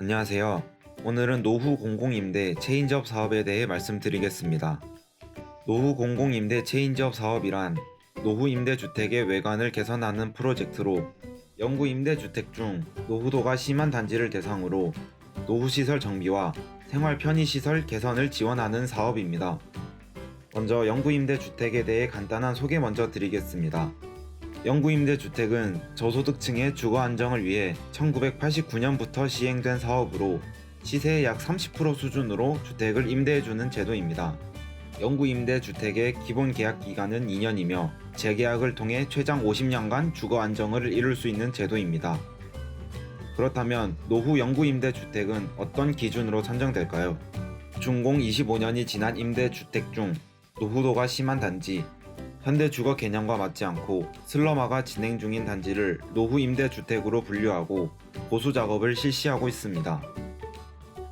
안녕하세요. 오늘은 노후 공공임대 체인지업 사업에 대해 말씀드리겠습니다. 노후 공공임대 체인지업 사업이란 노후 임대주택의 외관을 개선하는 프로젝트로 영구 임대주택 중 노후도가 심한 단지를 대상으로 노후시설 정비와 생활 편의시설 개선을 지원하는 사업입니다. 먼저 영구 임대주택에 대해 간단한 소개 먼저 드리겠습니다. 영구임대 주택은 저소득층의 주거 안정을 위해 1989년부터 시행된 사업으로 시세의 약 30% 수준으로 주택을 임대해주는 제도입니다. 영구임대 주택의 기본 계약 기간은 2년이며 재계약을 통해 최장 50년간 주거 안정을 이룰 수 있는 제도입니다. 그렇다면 노후 영구임대 주택은 어떤 기준으로 선정될까요? 준공 25년이 지난 임대 주택 중 노후도가 심한 단지, 현대 주거 개념과 맞지 않고 슬럼화가 진행 중인 단지를 노후 임대주택으로 분류하고 보수 작업을 실시하고 있습니다.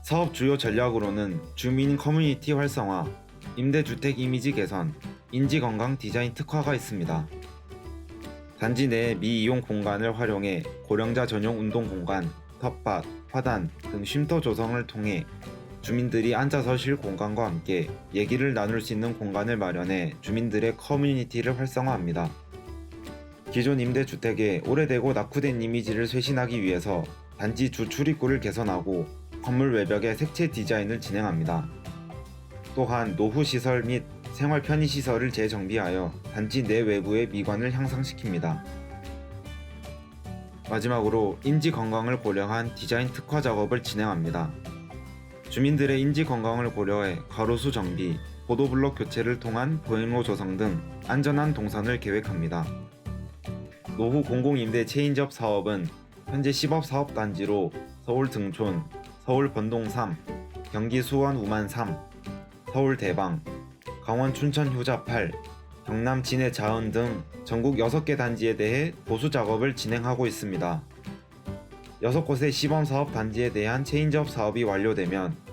사업 주요 전략으로는 주민 커뮤니티 활성화, 임대주택 이미지 개선, 인지 건강 디자인 특화가 있습니다. 단지 내 미이용 공간을 활용해 고령자 전용 운동 공간, 텃밭, 화단 등 쉼터 조성을 통해 주민들이 앉아서 쉴 공간과 함께 얘기를 나눌 수 있는 공간을 마련해 주민들의 커뮤니티를 활성화합니다. 기존 임대주택의 오래되고 낙후된 이미지를 쇄신하기 위해서 단지 주 출입구를 개선하고 건물 외벽의 색채 디자인을 진행합니다. 또한 노후 시설 및 생활 편의 시설을 재정비하여 단지 내 외부의 미관을 향상시킵니다. 마지막으로 인지 건강을 고려한 디자인 특화 작업을 진행합니다. 주민들의 인지 건강을 고려해 가로수 정비, 보도블록 교체를 통한 보행로 조성 등 안전한 동선을 계획합니다. 노후 공공임대 체인지업 사업은 현재 10업 사업 단지로 서울 등촌, 서울 번동 3, 경기 수원 우만 3, 서울 대방, 강원 춘천 효자 8, 경남 진해 자은 등 전국 6개 단지에 대해 보수 작업을 진행하고 있습니다. 6곳의 시범 사업 단지에 대한 체인지업 사업이 완료되면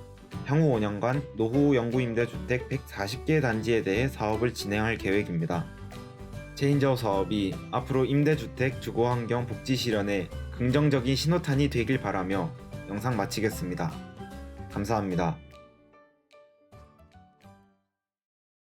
향후 5년간 노후 영구임대주택 140개 단지에 대해 사업을 진행할 계획입니다. 체인지업 사업이 앞으로 임대주택 주거환경 복지 실현에 긍정적인 신호탄이 되길 바라며 영상 마치겠습니다. 감사합니다.